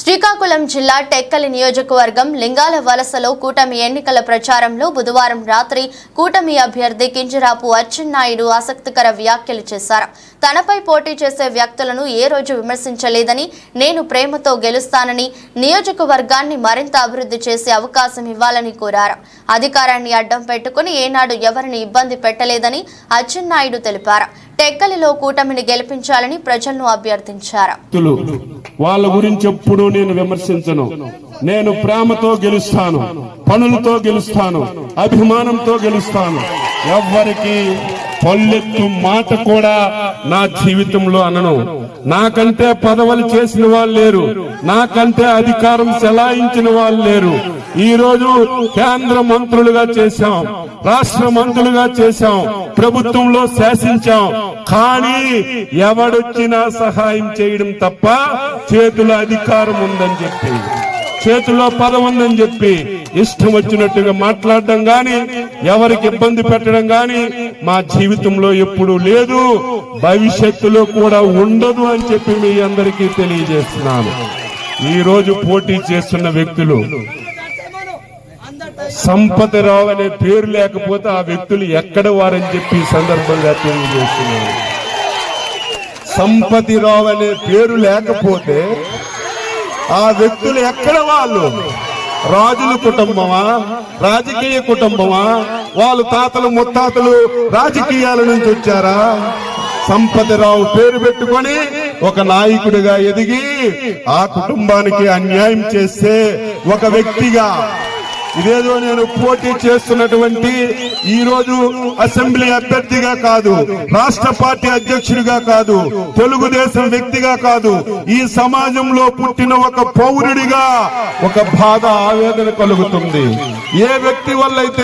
శ్రీకాకుళం జిల్లా టెక్కలి నియోజకవర్గం లింగాల వలసలో కూటమి ఎన్నికల ప్రచారంలో బుధవారం రాత్రి కూటమి అభ్యర్థి కింజరాపు అచ్చెన్నాయుడు ఆసక్తికర వ్యాఖ్యలు చేశారు. తనపై పోటీ చేసే వ్యక్తులను ఏ రోజు విమర్శించలేదని నేను ప్రేమతో గెలుస్తానని నియోజకవర్గాన్ని మరింత అభివృద్ధి చేసే అవకాశం ఇవ్వాలని కోరారు. అధికారాన్ని అడ్డం పెట్టుకుని ఏనాడు ఎవరిని ఇబ్బంది పెట్టలేదని అచ్చెన్నాయుడు తెలిపారు. టెక్కలిలో కూటమిని గెలిపించాలని ప్రజలను అభ్యర్థించారు. వాళ్ళ గురించి ఎప్పుడూ నేను విమర్శించను. నేను ప్రేమతో గెలుస్తాను పనులతో గెలుస్తాను అభిమానంతో గెలుస్తాను. ఎవ్వరికి పల్లెత్తు మాట కూడా నా జీవితంలో అనను. నాకంటే పదవులు చేసిన వాళ్ళు లేరు. నాకంటే అధికారం చెలాయించిన వాళ్ళు లేరు. ఈ రోజు కేంద్ర మంత్రులుగా చేశాం రాష్ట్ర మంత్రులుగా చేశాం ప్రభుత్వంలో శాసించాం. కానీ ఎవడొచ్చినా సహాయం చేయడం తప్ప చేతుల అధికారం ఉందని చెప్పి చేతుల్లో పదం ఉందని చెప్పి ఇష్టం వచ్చినట్టుగా మాట్లాడడం గాని ఎవరికి ఇబ్బంది పెట్టడం గాని మా జీవితంలో ఎప్పుడు లేదు. భవిష్యత్తులో కూడా ఉండదు అని చెప్పి మీ అందరికీ తెలియజేస్తున్నాను. ఈ రోజు పోటీ చేస్తున్న వ్యక్తులు సంపతరావు అనే పేరు లేకపోతే ఆ వ్యక్తులు ఎక్కడ వారని చెప్పి సందర్భంగా తెలియజేస్తున్నాను. సంపతిరావు అనే పేరు లేకపోతే ఆ వ్యక్తులు ఎక్కడ వాళ్ళు? రాజుల కుటుంబమా? రాజకీయ కుటుంబమా? వాళ్ళు తాతలు ముత్తాతలు రాజకీయాల నుంచి వచ్చారా? సంపతిరావు పేరు పెట్టుకొని ఒక నాయకుడిగా ఎదిగి ఆ కుటుంబానికి అన్యాయం చేస్తే ఒక వ్యక్తిగా ఇదేదో నేను పోటీ చేస్తున్నటువంటి ఈ రోజు అసెంబ్లీ అభ్యర్థిగా కాదు రాష్ట్ర పార్టీ అధ్యక్షుడిగా కాదు తెలుగుదేశం వ్యక్తిగా కాదు ఈ సమాజంలో పుట్టిన ఒక పౌరుడిగా ఒక బాధ ఆవేదన కలుగుతుంది. ఏ వ్యక్తి వల్ల అయితే